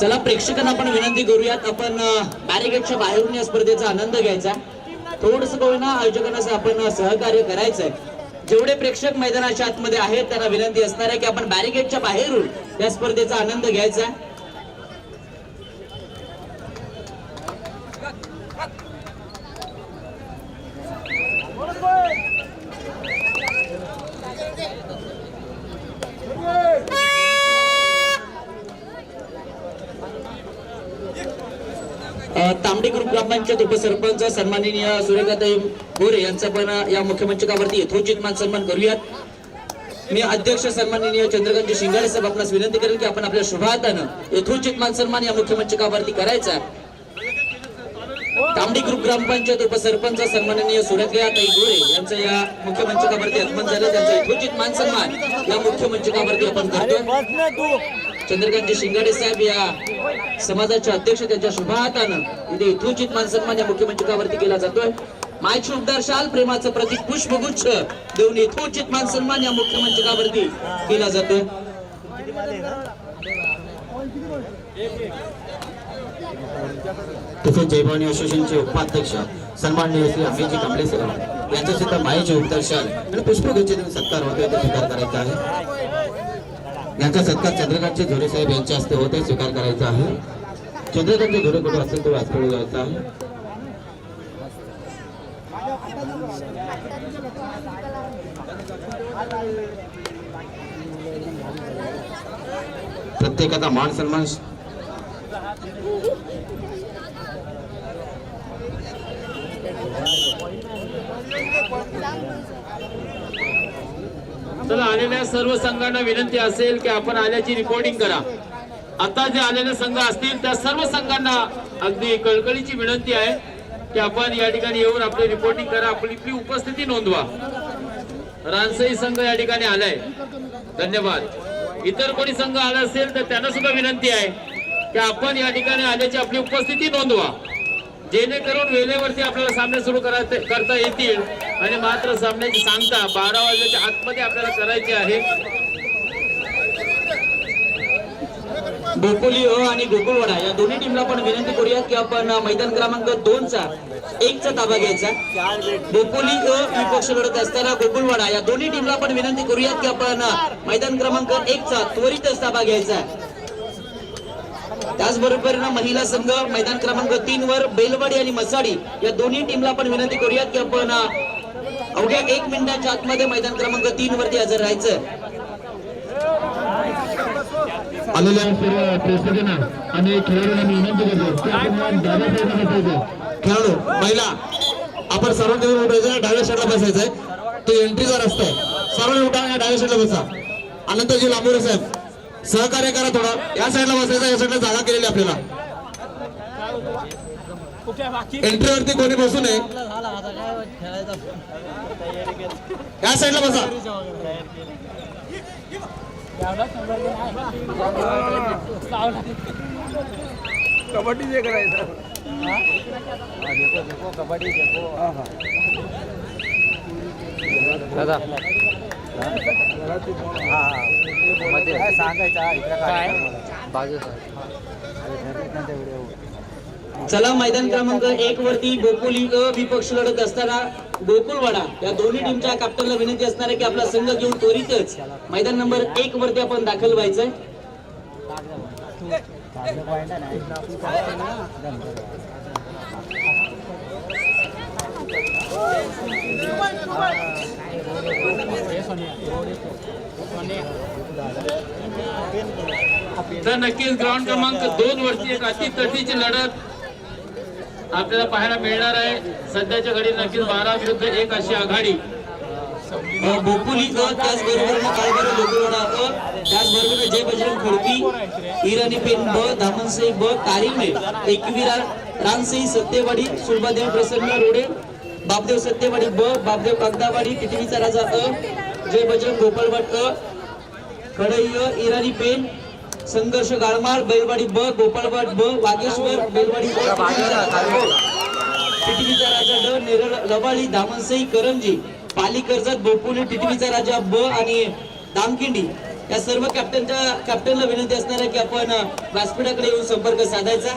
चला प्रेक्षकांना आपण विनंती करूयात. आपण बॅरिगेटच्या बाहेरून या स्पर्धेचा आनंद घ्यायचा. थोडस ना आयोजकांना आपण सहकार्य करायचंय. जेवढे प्रेक्षक मैदानाच्या आतमध्ये आहेत त्यांना विनंती असणार आहे की आपण बॅरिगेटच्या बाहेरून या स्पर्धेचा आनंद घ्यायचा. तांबडी ग्रुप ग्रामपंचायत उपसरपंच सन्माननीय सुरेखाताई गोरे यांचा पण या मुख्यमंचकावरती यथोचित मान सन्मान करूयात. मी अध्यक्ष सन्माननीय चंद्रकांत शिंगाडे साहेब आपणास विनंती करेल की आपण आपल्या शुभातानं यथोचित मान सन्मान या मुख्यमंचकावरती करायचा. तांबडी ग्रुप ग्रामपंचायत उपसरपंच सन्माननीय सुरेखाताई गोरे यांचं या मुख्यमंचकावरती आगमन झालं. त्यांचा यथोचित मान सन्मान या मुख्यमंचकावरती आपण करतोय. चंद्रकांतजी शिंगाडे साहेब या समाजाचे अध्यक्ष त्यांच्या शुभ हातानं इथे यथोचित मान सन्मान या मुख्यमंचकावरती केला जातोय. मायची उबदार शाल प्रेमाचं प्रतीक पुष्पगुच्छ देऊन यथोचित मान सन्मान या मुख्यमंचकावरती केला जातोय. तसेच जयभवानी असोसिएशनचे उपाध्यक्ष सन्माननीय श्री अमेजी कांबळे सर यांच्या सुद्धा मायेचे उपदर्शन आणि पुष्पगुच्छ देऊन सत्कार होतोय ते स्वीकार करायचा आहे. यांचा सत्कार चंद्रकांतचे झोरे साहेब यांच्या हस्ते होते स्वीकार करायचा आहे. चंद्रकांतचे झोरे कुठे असेल तो वाचकडे जायचा आहे. प्रत्येकाचा मान सन्मान चला आलेल्या सर्व संघांना विनंती असेल की आपण आल्याची रिपोर्टिंग करा. आता जे आलेले संघ असतील त्या सर्व संघांना अगदी कळकळीची विनंती आहे की आपण या ठिकाणी येऊन आपली रिपोर्टिंग करा. आपली आपली उपस्थिती नोंदवा. रानसई संघ या ठिकाणी आलाय. धन्यवाद. इतर कोणी संघ आला असेल तर त्यांना सुद्धा विनंती आहे की आपण या ठिकाणी आल्याची आपली उपस्थिती नोंदवा. जेणेकरून वेळेवरती आपल्याला सामने सुरू करायचे करता येतील. आणि मात्र सामन्याची सांगता बारा वाजेच्या आतमध्ये आपल्याला करायची आहे. गोकुली अ आणि गोकुळवाडा या दोन्ही टीमला पण विनंती करूया की आपण मैदान क्रमांक दोनचा एकचा ताबा घ्यायचा. गोकुली अ विपक्ष लढत असताना गोकुळवाडा या दोन्ही टीमला पण विनंती करूयात की आपण मैदान क्रमांक एकचा त्वरितच ताबा घ्यायचा. त्याचबरोबर ना महिला संघ मैदान क्रमांक तीन वर बेलवाडी आणि मसाडी या दोन्ही टीमला पण विनंती करूयात की आपण अवघ्या एक मिनिटाच्या आतमध्ये मैदान क्रमांक तीन वरती हजर राहायचं. आलेल्या सर्व प्रेक्षकांना आणि खेळाडूंना मी विनंती करतो खेळाडू महिला आपण सर्वांकडे उठायचं डाव्या साईडला बसायचंय. तो एंट्रीचा रस्ता आहे. सर्व उठा या डाव्या साईडला बसा. अनंतजी लांबोरे साहेब. सहकार्य करा थोडं. या साईडला बसायचं या साईडला जागा केलेली आपल्याला. एंट्रीवरती कोणी बसू नये. या साईडला बसा. कबड्डी जे करायचं. दादा. सांगायचं इकडे चला मैदान क्रमांक एक वरती गोकुली विपक्ष लढत असताना गोकुलवाडा या दोन्ही टीमच्या कॅप्टनला विनंती असणार आहे की आपला संघ घेऊन त्वरितच मैदान नंबर एक वरती आपण दाखल व्हायचंय. तर नक्कीच ग्राउंड क्रमांक दोन वरती एक अति तटीची लढत आपल्याला पाहायला मिळणार आहे. सध्याच्या घडी नक्कीच बारा विरुद्ध एक अशी आघाडी. हो, अ, गोकुली त्याचबरोबर मग काळभैरव गोकुळवाडा त्याचबरोबर जय बजरंग खडकी इराणी पेन ब धामनसई ब कारिमे एकवीरा रानसई सत्यवाडी सुलभादेवी प्रसन्न रोडे बापदेव सत्यवाडी ब बापदेव कागदावाडी टिटवीचा राजा अ जय बजरंग गोपाळवाड अ खडई अ इराणी पेन संघर्ष गाळमाळ बैलवाडी ब गोपाळवाड ब वागेश्वर बैलवाडी ब टिटवीचा राजा ड नेरळ लवाळी दामनसई करंजी पाली कर्जत बोपुली टिटवीचा राजा ब आणि दामकिंडी या सर्व कॅप्टनच्या कॅप्टनला विनंती असणार आहे की आपण व्यासपीठाकडे येऊन संपर्क साधायचा.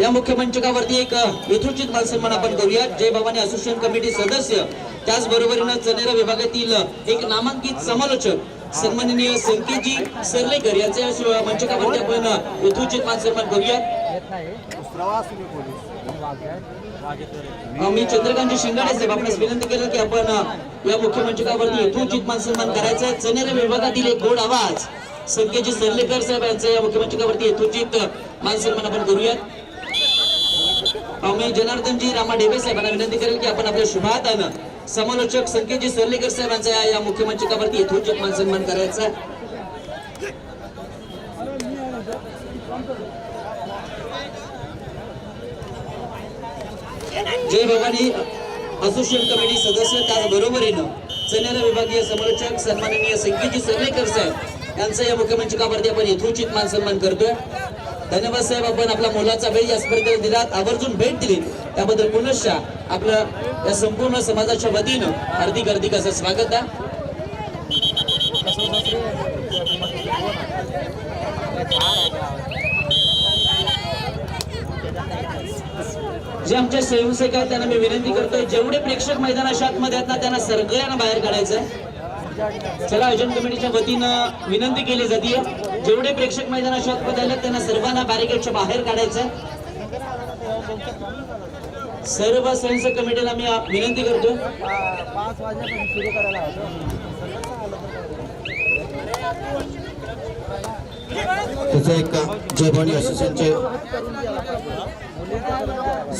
या मुख्य मंचकावरती एक यथोचित मान सन्मान आपण करूया जय भवानी असोसिएशन कमिटी सदस्य त्याचबरोबरीनं चनेरा विभागातील एक नामांकित समालोचक सन्माननीय संकेतजी सरलेकर यांच्या मंचकावरती आपण यथोचित मानसन्मान करूया मी चंद्रकांतजी शिंगाडे साहेब आपणास विनंती केलं की आपण या मुख्य मंचकावरती यथोचित मानसन्मान सन्मान आहे. चनेरा विभागातील एक गोड आवाज. संकेतजी सरलेकर साहेब यांचं या मुख्य मंचकावरती यथोचित अ, आपण करूयात. मी जनार्दनजी रामा ढेबे साहेबांना विनंती करेल की आपण आपल्या शुभातानं समालोचक संकेतजी सरलेकर साहेबांचा या- या मुख्य मंचकावरती यथोचित मान करायचा जय भवानी असोसिएट कमिटी सदस्य त्याचबरोबरीनं चन्याला विभागीय समालोचक सन्माननीय संकेतजी सरलेकर साहेब यांचा या मुख्यमंचकावरती आपण यथोचित मान सन्मान करतोय. धन्यवाद साहेब आपण आपला मोलाचा वेळ या स्पर्धेला दिलात. आवर्जून भेट दिली. त्याबद्दल पुनश्च आपलं या संपूर्ण समाजाच्या वतीनं हार्दिक हार्दिक असं स्वागत आहे. जे आमचे स्वयंसेवक आहेत त्यांना मी विनंती करतोय जेवढे प्रेक्षक मैदानाच्या आतमध्ये आहेत ना त्यांना सगळ्यांना बाहेर काढायचंय. चला आयोजन कमिटीच्या वतीनं विनंती केली जाते जेवढे प्रेक्षक मैदाना आतमध्ये आले त्यांना सर्वांना बॅरिकेडच्या बाहेर काढायचं सर्व स्वयंसेवक कमिटीला मी आ- विनंती करतो पाच वाजल्यापासून सुरू करायला होतं त्याचं एक जयभवानी असोसिएशनचे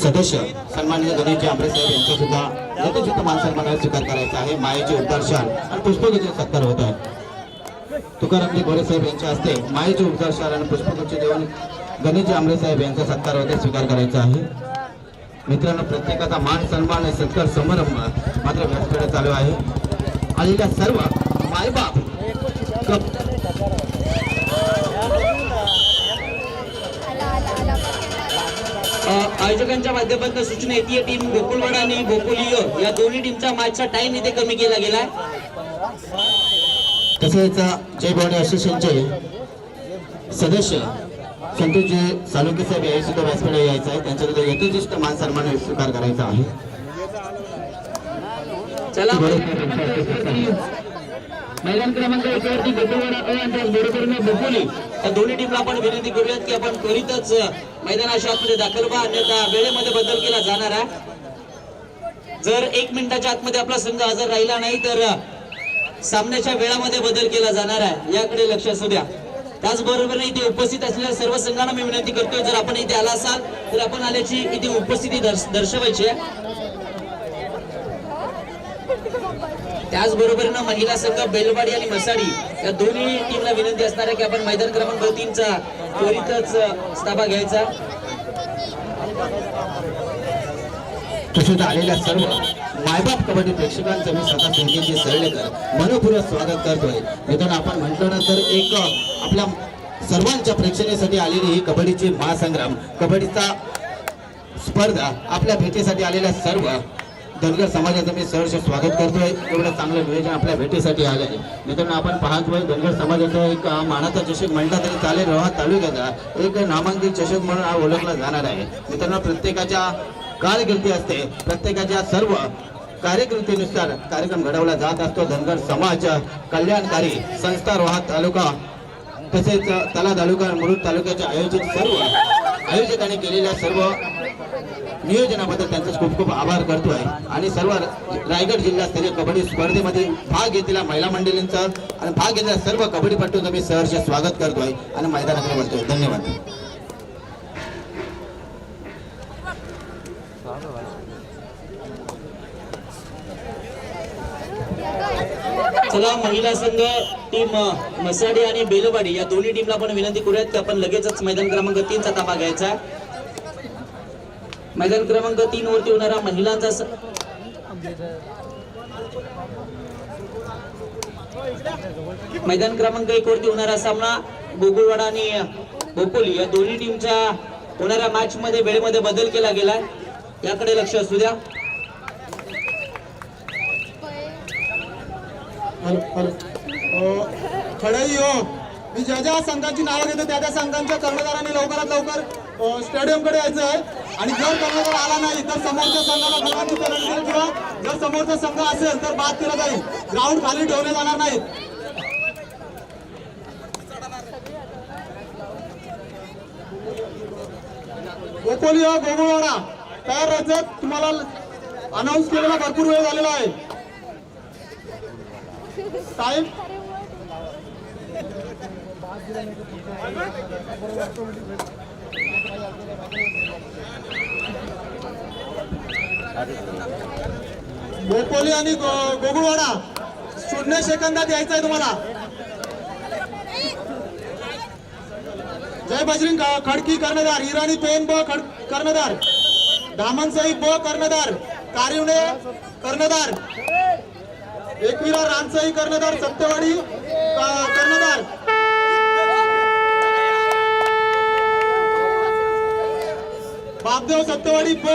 सदस्य सन्मान्य गणेशजी आंबरे साहेब यांचा सुद्धा यथोचित मान सन्मानाला स्वीकार करायचा आहे. मायेचे उपदर्शन आणि पुष्पगुचे सत्कार होत आहे. तुकारामजी गोरे साहेब यांच्या हस्ते मायेचे उपदर्शन आणि पुष्पगुचे देऊन गणेशजी आंबरे साहेब यांचा सत्कार होते स्वीकार करायचा आहे. मित्रांनो प्रत्येकाचा मान सन्मान आणि सत्कार समारंभ मात्र व्यासपीठात चालू आहे. आलेल्या सर्व मायबाप आयोजकांच्या माध्यमातून सूचना येते टीम गोकुलवाडा आणि गोकुलीय या दोन्ही टीमचा मॅचचा टाइम इथे कमी केला गेलाय तसेच जय भवानी असोसिएशनचे सदस्य संतोषजी सालुके साहेब याही सुद्धा व्यासपीठाला यायचं आहे. त्यांच्या सुद्धा यथोचित मान सन्मान स्वीकार करायचा आहे. चला. मैदान क्रमांक एक वरती अ आणि त्याचबरोबरीनं बोपोली या दोन्ही टीमला आपण विनंती करूयात की आपण त्वरितच मैदानाच्या आतमध्ये दाखल व्हा. अन्यथा वेळेमध्ये बदल केला जाणार आहे. जर एक मिनिटाच्या आतमध्ये आपला संघ हजर राहिला नाही तर सामन्याच्या वेळामध्ये बदल केला जाणार आहे. याकडे लक्ष असू द्या. त्याचबरोबर इथे उपस्थित असलेल्या सर्व संघांना मी विनंती करतोय जर आपण इथे आला असाल तर आपण आल्याची इथे उपस्थिती दर्श- दर्शवायची आहे. त्याचबरोबर महिला संघ बेलवाडी आणि मसाडी या दोन्ही टीमला विनंती असणार आहे की आपण मैदान क्रमांक तीनचा त्वरितच ताबा घ्यायचा. तसेच आलेल्या सर्व मायबाप कबड्डी प्रेक्षकांचं मी स्वतः संकेतजी सरळेकर मनपूर्वक स्वागत करतोय. मित्रांनो आपण म्हटलं ना तर एक आपल्या सर्वांच्या प्रेक्षणीसाठी आलेली ही कबड्डीची महासंग्राम कबड्डीचा स्पर्धा आपल्या भेटीसाठी आलेल्या सर्व धनगर समाजाचं मी सहर्ष स्वागत करतोय. एवढं चांगलं नियोजन आपल्या भेटीसाठी आलं आहे मित्रांनो आपण पाहतोय धनगर समाजाचा एक मानाचा चषक म्हणला तरी चालेल रोहा तालुक्याचा. एक नामांकित चषक म्हणून हा ओळखला जाणार आहे. मित्रांनो प्रत्येकाच्या कारकिर्दी असते. प्रत्येकाच्या सर्व कार्यकृतीनुसार कार्यक्रम घडवला जात असतो. धनगर समाज कल्याणकारी संस्था रोहा तालुका तसेच तला तालुका मुरुड तालुक्याच्या आयोजित सर्व आयोजकांनी केलेल्या सर्व नियोजनाबद्दल त्यांचा खूप खूप आभार करतो आहे. आणि सर्व रायगड जिल्हास्तरीय कबड्डी स्पर्धेमध्ये भाग घेतलेल्या महिला मंडळींचा आणि भाग घेतलेल्या सर्व कबड्डीपटूंचं मी सहर्ष स्वागत करतोय आणि मैदानाकडे वळतोय. धन्यवाद. चला महिला संघ टीम मसाडी आणि बेलोबाडी या दोन्ही टीमला आपण विनंती करूयात की आपण लगेचच मैदान क्रमांक तीनचा ताबा घ्यायचा. आहे. मैदान क्रमांक तीन वरती होणारा महिलांचा मैदान क्रमांक एक वरती होणारा सामना गोकुळवाडा आणि गोकुली या दोन्ही टीमच्या होणाऱ्या मॅच मध्ये वेळेमध्ये बदल केला गेलाय. याकडे लक्ष असू द्या. हॅलो हॅलो खडई हो. मी ज्या ज्या संघांची नावं घेतो त्या त्या संघांच्या कर्णधारांनी लवकरात लवकर स्टेडियमकडे यायचं आहे. आणि जर कर्णधार आला नाही तर समोरच्या संघाला गुलामी पेनल्टी देईल किंवा जर समोरचा संघ असेल तर बाद केला जाईल. ग्राउंड खाली ठेवले जाणार नाहीत. गोपोली गोगुळवाडा तयार राहायचं तुम्हाला अनाऊन्स केलेला भरपूर वेळ झालेला आहे. टाईम गोपोली आणि गोगुळवाडा. शून्य सेकंदात यायचं आहे तुम्हाला. जय बजरंग खडकी कर्णधार इराणी पेन ब कर्णधार. धामनसाई ब कर्णधार. कारिवणे कर्णधार. एकविरा रानसाई कर्णधार सत्यवाडी कर्णधार. बापदेव सत्यवाडी ब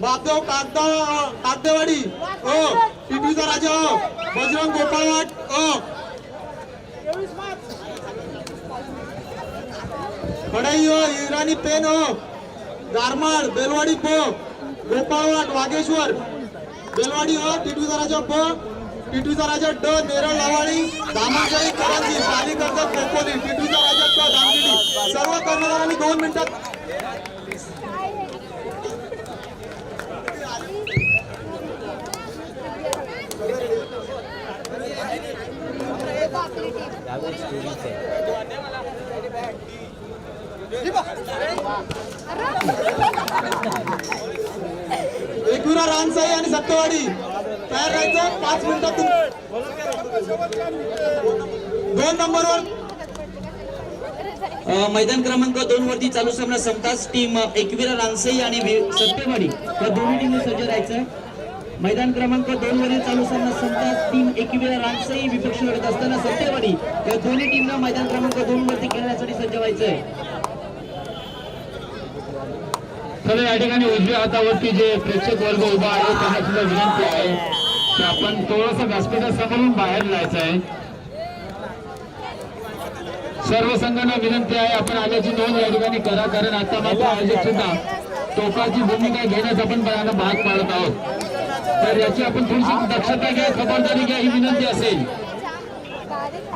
बापदेव कागदा कागदेवाडी अ टिटवीचा राजा. अ बजरंग गोपाळवाट अ कडाई अ इराणी पेन अ गारमाळ बेलवाडी ब गोपाळवाट वागेश्वर. बेलवाडी अ टिटवीचा राजा ब टिटूचा राजा ड. नेरळ लवाळी दामनशाही करंजी पाणी कर्जत खोपोली टिटूचा राजा क. धामगिरी सर्व कर्णधारांनी दोन मिनिटात एकविरा रानसाई आणि सत्यवाडी. तयार राहायचं. पाच मिनिटातून. दोन नंबरवर. मैदान क्रमांक दोन वरती चालू सामना संपताच टीम एकवीरा रानसई आणि वि- या दोन्ही टीमने सज्ज राहायचं. मैदान क्रमांक दोन वरील चालू सामना संपताच टीम एकवीरा रानसई विपक्ष लढत असताना सत्यवाडी. या दोन्ही टीमला मैदान क्रमांक दोन वरती खेळण्यासाठी सज्ज व्हायचंय. तर या ठिकाणी उजव्या हातावरती जे प्रेक्षक वर्ग उभा आहे त्यांना सुद्धा विनंती आहे. की आपण थोडस व्यासपीठासमोरून बाहेर जायचं आहे. सर्व संघांना विनंती आहे आपण आल्याची नोंद या ठिकाणी करा कारण आता मात्र आयोजक सुद्धा टोकाची भूमिका घेण्यास आपण भाग पाडत आहोत. तर याची आपण थोडीशी दक्षता घ्या खबरदारी घ्या ही विनंती असेल.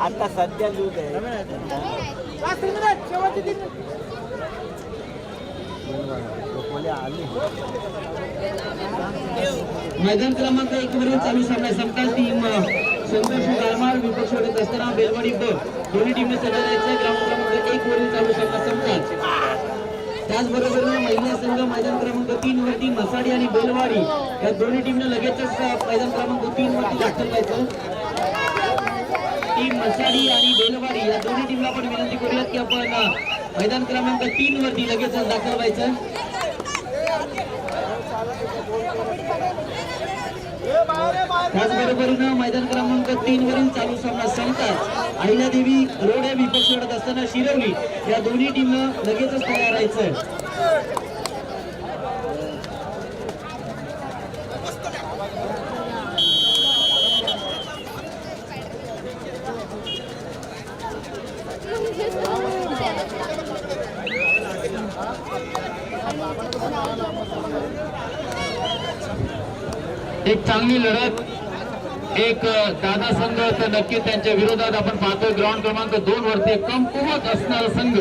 आता सध्या दूध आहे. गोपोली आली? मैदान क्रमांक एक वरील चालू सामना समताच टीम संतोष गारमाळ विपक्ष लढत असताना बेलवाडी ब दोन्ही टीमने सज्ज राहायचं ग्राउंड क्रमांक एक वरील चालू सामना समताच त्याचबरोबर महिला संघ मैदान क्रमांक तीन वरती मसाडी आणि बेलवाडी या दोन्ही टीमने लगेचच मैदान क्रमांक तीन वरती दाखल व्हायचं टीम मसाडी आणि बेलवाडी या दोन्ही टीमला आपण विनंती करूयात की आपण मैदान क्रमांक तीन वरती लगेचच दाखल व्हायचं त्याचबरोबरीनं मैदान क्रमांक तीन वरील चालू सामना संपताच अहिल्यादेवी रोड या विपक्ष लढत असताना शिरवली. या दोन्ही टीमनं लगेचच तयार राहायचं एक चांगली लढत एक दादा संघ तर नक्की त्यांच्या विरोधात आपण पाहतो ग्राउंड क्रमांक दोन वरती कमकुवत असणारा संघ.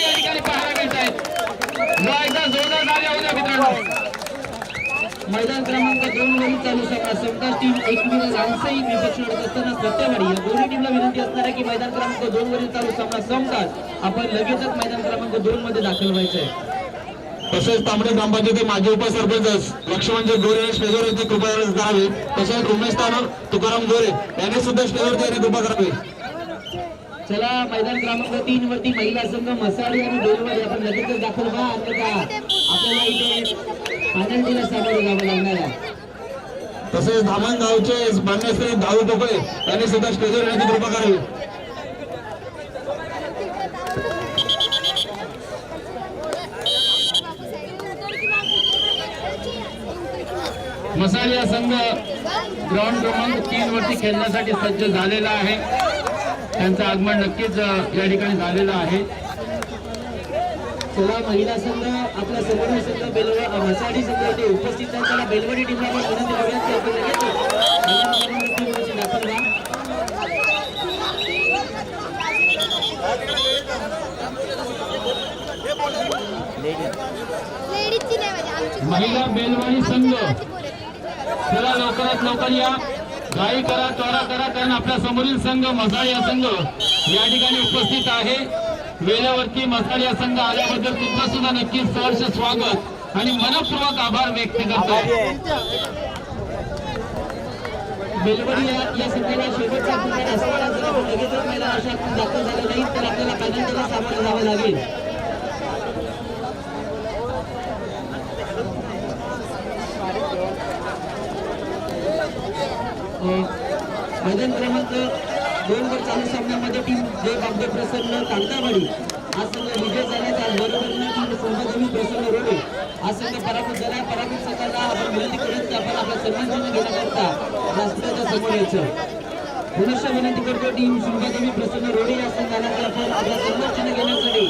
या ठिकाणी पाहायला मिळत आहेत जोरदार मित्रांनो. मैदान क्रमांक दोन वरून चालू सामना समजा टीम एकविरा रामसाई विपक्ष लढत असताना सत्यवाडी या दोन्ही टीमला विनंती असणार आहे की मैदान क्रमांक दोन वरील चालू सामना संपतात आपण लगेचच मैदान क्रमांक दोन मध्ये दाखल व्हायचंय. तसेच तांबडे ग्रामपंचायती माजी उपसरपंच लक्ष्मणजी गोरे स्टेजवरती कृपा करावी. तसेच उमेश तालुक तुकाराम गोरे यांनी सुद्धा स्टेजवरती यांनी कृपा करावी. चला मैदान क्रमांक तीन वरती महिला संघ मसाडी आणि बेलवाडी आपण लगेचच दाखल व्हा अन्यथा आपल्याला इथे पेनल्टीला सामोरं जावं लागणार आहे. तसेच धामण गावचे मान्य श्री दाऊ टोकळे यांनी सुद्धा स्टेजवर येण्याची कृपा करावी. मसाल या संघ ग्राउंड क्रमांक तीन वरती खेळण्यासाठी सज्ज झालेला आहे. त्यांचं आगमन नक्कीच या ठिकाणी झालेलं आहे. चला महिला संघ आपला समोर संघ बेलवा मसाडी संघ इथे उपस्थित आहे त्याला बेलवाडी टीमला विनंती की दाखल व्हा. म्हणजे महिला बेलवाडी संघ. चला लवकरात लवकर या. गाई करा त्वरा करा कारण आपल्या समोरील संघ मसाळ या संघ या ठिकाणी उपस्थित आहे. वेळेवरती मसाळ या संघ आल्याबद्दल तुमचं सुद्धा नक्कीच सहर्ष स्वागत आणि मनपूर्वक आभार व्यक्त करतो बेलवाडी या संघाला शेवटचा असताना जर लगेचच महिला अशा दाखल झालं नाही तर आपल्याला पॅनलला सामोरं जावं लागेल. मैदान क्रमांक दोन वर चालू सामन्यामध्ये टीम जय बाबदे प्रसन्न कांतावाडी. हा संघ विजय झाल्याचा बरोबर टीम संघदेवी प्रसन्न रोडे हा संघ पराभूत झाला. पराभूत संघाला आपण विनंती करत की आपण आपला सन्मान घेण्याकरता व्यासपीठाच्या समोर यायचं. पुनश्च विनंती करतो टीम सिंगादेवी प्रसन्न रोडे या संघाला आपण आपला सन्मान घेण्यासाठी.